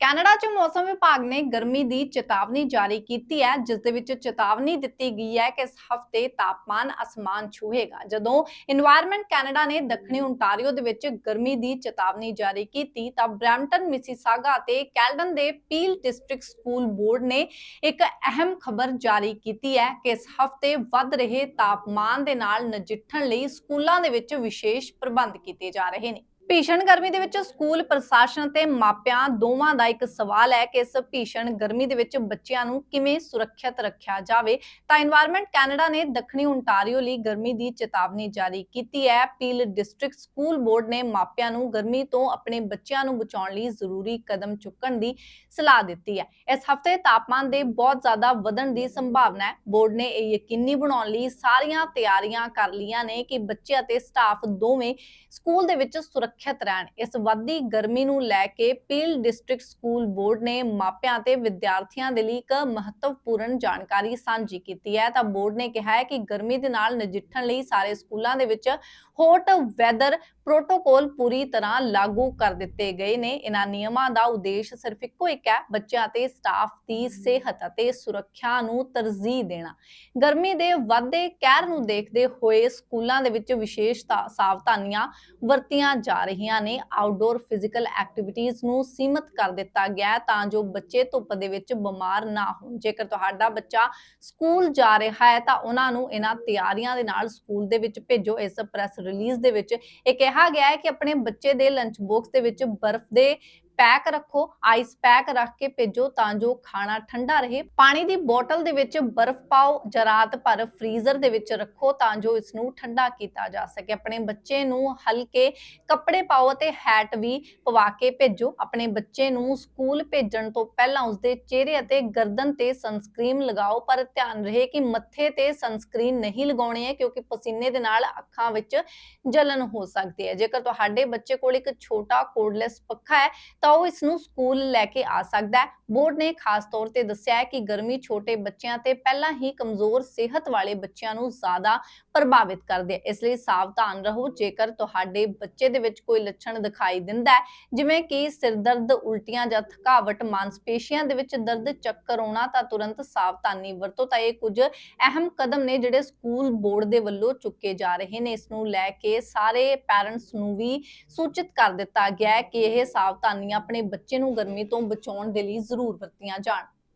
Canada 'ਚ ਮੌਸਮ ਵਿਭਾਗ ਨੇ ਗਰਮੀ ਦੀ ਚੇਤਾਵਨੀ ਜਾਰੀ ਕੀਤੀ ਹੈ, ਜਿਸ ਦੇ ਵਿੱਚ ਚੇਤਾਵਨੀ ਦਿੱਤੀ ਗਈ ਹੈ ਕਿ ਇਸ ਹਫ਼ਤੇ ਤਾਪਮਾਨ ਅਸਮਾਨ ਛੂਹੇਗਾ। ਜਦੋਂ এনवायरमेंट ਕੈਨੇਡਾ ਨੇ ਦੱਖਣੀ ਓਨਟਾਰੀਓ ਦੇ ਵਿੱਚ ਗਰਮੀ ਦੀ ਚੇਤਾਵਨੀ ਜਾਰੀ ਕੀਤੀ, ਤਾਂ ਬ੍ਰੈਂਟਨ ਮਿਸੀਸਾਗਾ ਅਤੇ ਕੈਲਡਨ ਦੇ ਪੀਲ ਡਿਸਟ੍ਰਿਕਟ ਸਕੂਲ ਬੋਰਡ ਨੇ ਇੱਕ ਅਹਿਮ ਖਬਰ ਜਾਰੀ ਕੀਤੀ ਹੈ ਕਿ ਇਸ ਹਫ਼ਤੇ ਵੱਧ ਰਹੇ ਤਾਪਮਾਨ ਦੇ ਨਾਲ ਨਜਿੱਠਣ ਲਈ ਸਕੂਲਾਂ ਦੇ ਵਿੱਚ ਵਿਸ਼ੇਸ਼ ਪ੍ਰਬੰਧ ਕੀਤੇ ਜਾ ਰਹੇ ਨੇ। ਭੀਸ਼ਣ ਗਰਮੀ ਦੇ ਵਿੱਚ ਸਕੂਲ ਪ੍ਰਸ਼ਾਸਨ ਤੇ ਮਾਪਿਆਂ ਦੋਵਾਂ ਦਾ ਇੱਕ ਸਵਾਲ ਹੈ ਕਿ ਇਸ ਭੀਸ਼ਣ ਗਰਮੀ ਦੇ ਵਿੱਚ ਬੱਚਿਆਂ ਨੂੰ ਕਿਵੇਂ ਸੁਰੱਖਿਅਤ ਰੱਖਿਆ ਜਾਵੇ? ਤਾਂ এনवायरमेंट ਕੈਨੇਡਾ ਨੇ ਦੱਖਣੀ ਓਨਟਾਰੀਓ ਲਈ ਗਰਮੀ ਦੀ ਚੇਤਾਵਨੀ ਜਾਰੀ ਕੀਤੀ ਹੈ। ਪੀਲ ਡਿਸਟ੍ਰਿਕਟ ਸਕੂਲ ਬੋਰਡ ਨੇ ਮਾਪਿਆਂ ਨੂੰ ਗਰਮੀ ਤੋਂ ਆਪਣੇ ਬੱਚਿਆਂ ਨੂੰ ਬਚਾਉਣ ਲਈ ਜ਼ਰੂਰੀ ਕਦਮ ਚੁੱਕਣ ਦੀ ਸਲਾਹ ਦਿੱਤੀ ਹੈ। ਇਸ ਹਫ਼ਤੇ ਤਾਪਮਾਨ ਦੇ ਬਹੁਤ ਜ਼ਿਆਦਾ ਵਧਣ ਦੀ ਸੰਭਾਵਨਾ ਹੈ। ਬੋਰਡ ਨੇ ਇਹ ਯਕੀਨੀ ਬਣਾਉਣ ਲਈ ਸਾਰੀਆਂ ਤਿਆਰੀਆਂ ਕਰ ਲਈਆਂ ਨੇ ਕਿ ਬੱਚੇ ਅਤੇ ਸਟਾਫ ਦੋਵੇਂ ਸਕੂਲ ਦੇ ਵਿੱਚ ਰਹਿਣ। ਇਸ ਵੱਧਦੀ ਗਰਮੀ ਨੂੰ ਲੈ ਕੇ ਪੀਲ ਡਿਸਟ੍ਰਿਕਟ ਸਕੂਲ ਬੋਰਡ ਨੇ ਮਾਪਿਆਂ ਤੇ ਵਿਦਿਆਰਥੀਆਂ ਦੇ ਲਈ ਇੱਕ ਮਹੱਤਵਪੂਰਨ ਜਾਣਕਾਰੀ ਸਾਂਝੀ ਕੀਤੀ ਹੈ। ਤਾਂ ਬੋਰਡ ਨੇ ਕਿਹਾ ਹੈ ਕਿ ਗਰਮੀ ਦੇ ਨਾਲ ਨਜਿੱਠਣ ਲਈ ਸਾਰੇ ਸਕੂਲਾਂ ਦੇ ਵਿੱਚ ਹੌਟ ਵੈਦਰ ਪ੍ਰੋਟੋਕੋਲ ਪੂਰੀ ਤਰ੍ਹਾਂ ਲਾਗੂ ਕਰ ਦਿੱਤੇ ਗਏ ਨੇ। ਇਹਨਾਂ ਨਿਯਮਾਂ ਦਾ ਉਦੇਸ਼ ਸਿਰਫ ਇੱਕੋ ਇੱਕ ਹੈ ਬੱਚਿਆਂ ਤੇ ਸਟਾਫ ਦੀ ਸਿਹਤ ਅਤੇ ਸੁਰੱਖਿਆ ਨੂੰ ਤਰਜੀਹ ਦੇਣਾ। ਗਰਮੀ ਦੇ ਵਾਧੇ ਕਹਿਰ ਨੂੰ ਦੇਖਦੇ ਹੋਏ ਸਕੂਲਾਂ ਦੇ ਵਿੱਚ ਵਿਸ਼ੇਸ਼ ਸਾਵਧਾਨੀਆਂ ਵਰਤੀਆਂ ਜਾ ਰਹੀਆਂ ਨੇ। ਆਊਟਡੋਰ ਫਿਜ਼ੀਕਲ ਐਕਟੀਵਿਟੀਜ਼ ਨੂੰ ਸੀਮਿਤ ਕਰ ਦਿੱਤਾ ਗਿਆ ਤਾਂ ਜੋ ਬੱਚੇ ਧੁੱਪ ਦੇ ਵਿੱਚ ਬਿਮਾਰ ਨਾ ਹੋਣ। ਜੇਕਰ ਤੁਹਾਡਾ ਬੱਚਾ ਸਕੂਲ ਜਾ ਰਿਹਾ ਹੈ ਤਾਂ ਉਹਨਾਂ ਨੂੰ ਇਹਨਾਂ ਤਿਆਰੀਆਂ ਦੇ ਨਾਲ ਸਕੂਲ ਦੇ ਵਿੱਚ ਭੇਜੋ। ਇਸ ਪ੍ਰੈਸ ਰਿਲੀਜ਼ ਦੇ ਵਿੱਚ ਇਹ ਕਿਹਾ ਕਿਹਾ ਗਿਆ ਹੈ ਕਿ ਆਪਣੇ ਬੱਚੇ ਦੇ ਲੰਚ ਬਾਕਸ ਦੇ ਵਿੱਚ ਬਰਫ਼ ਦੇ ਪੈਕ ਰੱਖੋ ਆਈਸ ਪੈਕ ਰੱਖ ਕੇ ਭੇਜੋ ਤਾਂ ਜੋ ਖਾਣਾ ਠੰਡਾ ਰਹੇ। ਪਾਣੀ ਦੀ ਬੋਤਲ ਦੇ ਵਿੱਚ ਬਰਫ਼ ਪਾਓ, ਜਾਂ ਭਰ ਫ੍ਰੀਜ਼ਰ ਦੇ ਵਿੱਚ ਰੱਖੋ ਤਾਂ ਜੋ ਇਸ ਨੂੰ ਠੰਡਾ ਕੀਤਾ ਜਾ ਸਕੇ। ਆਪਣੇ ਬੱਚੇ ਨੂੰ ਹਲਕੇ ਕੱਪੜੇ ਪਾਓ ਤੇ ਹੈਟ ਵੀ ਪਵਾ ਕੇ ਭੇਜੋ। ਆਪਣੇ ਬੱਚੇ ਨੂੰ ਸਕੂਲ ਭੇਜਣ ਤੋਂ ਪਹਿਲਾਂ ਉਸਦੇ ਚਿਹਰੇ ਅਤੇ ਗਰਦਨ ਤੇ ਸਨਸਕ੍ਰੀਨ ਲਗਾਓ, ਪਰ ਧਿਆਨ ਰਹੇ ਕਿ ਮੱਥੇ ਤੇ ਸਨਸਕ੍ਰੀਨ ਨਹੀਂ ਲਗਾਉਣੀ ਹੈ, ਕਿਉਂਕਿ ਪਸੀਨੇ ਦੇ ਨਾਲ ਅੱਖਾਂ ਵਿੱਚ ਜਲਨ ਹੋ ਸਕਦੀ ਹੈ। ਜੇਕਰ ਤੁਹਾਡੇ ਬੱਚੇ ਕੋਲ ਇੱਕ ਛੋਟਾ ਕੋਡਲੈਸ ਪੱਖਾ ਹੈ ਤਾਂ ਉਹ ਇਸ ਨੂੰ ਸਕੂਲ ਲੈ ਕੇ ਆ ਸਕਦਾ ਹੈ। ਬੋਰਡ ਨੇ ਖਾਸ ਤੌਰ ਤੇ ਦੱਸਿਆ ਹੈ ਕਿ ਗਰਮੀ ਛੋਟੇ ਬੱਚਿਆਂ ਤੇ ਪਹਿਲਾਂ ਹੀ ਕਮਜ਼ੋਰ ਸਿਹਤ ਵਾਲੇ ਬੱਚਿਆਂ ਨੂੰ ਜ਼ਿਆਦਾ ਪ੍ਰਭਾਵਿਤ ਕਰਦੀ ਹੈ। ਇਸ ਲਈ ਸਾਵਧਾਨ ਰਹੋ। ਜੇਕਰ ਤੁਹਾਡੇ ਬੱਚੇ ਦੇ ਵਿੱਚ ਕੋਈ ਲੱਛਣ ਦਿਖਾਈ ਦਿੰਦਾ ਹੈ, ਜਿਵੇਂ ਕਿ ਸਿਰ ਦਰਦ, ਉਲਟੀਆਂ ਜਾਂ ਥਕਾਵਟ, ਮਾਂਸਪੇਸ਼ੀਆਂ ਦੇ ਵਿੱਚ ਦਰਦ ਚੱਕਰ ਆਉਣਾ, ਤਾਂ ਤੁਰੰਤ ਸਾਵਧਾਨੀ ਵਰਤੋ। ਤਾਂ ਇਹ ਕੁਝ ਅਹਿਮ ਕਦਮ ਨੇ ਜਿਹੜੇ ਸਕੂਲ ਬੋਰਡ ਦੇ ਵੱਲੋਂ ਚੁੱਕੇ ਜਾ ਰਹੇ ਨੇ। ਇਸ ਨੂੰ ਲੈ ਕੇ ਸਾਰੇ ਪੈਰੈਂਟਸ ਨੂੰ ਵੀ ਸੂਚਿਤ ਕਰ ਦਿੱਤਾ ਗਿਆ ਹੈ ਕਿ ਇਹ ਸਾਵਧਾਨੀਆਂ ਆਪਣੇ ਬੱਚੇ ਨੂੰ ਗਰਮੀ ਤੋਂ ਬਚਾਉਣ ਦੇ ਲਈ ਜ਼ਰੂਰ ਵਰਤੀਆਂ ਜਾਣ।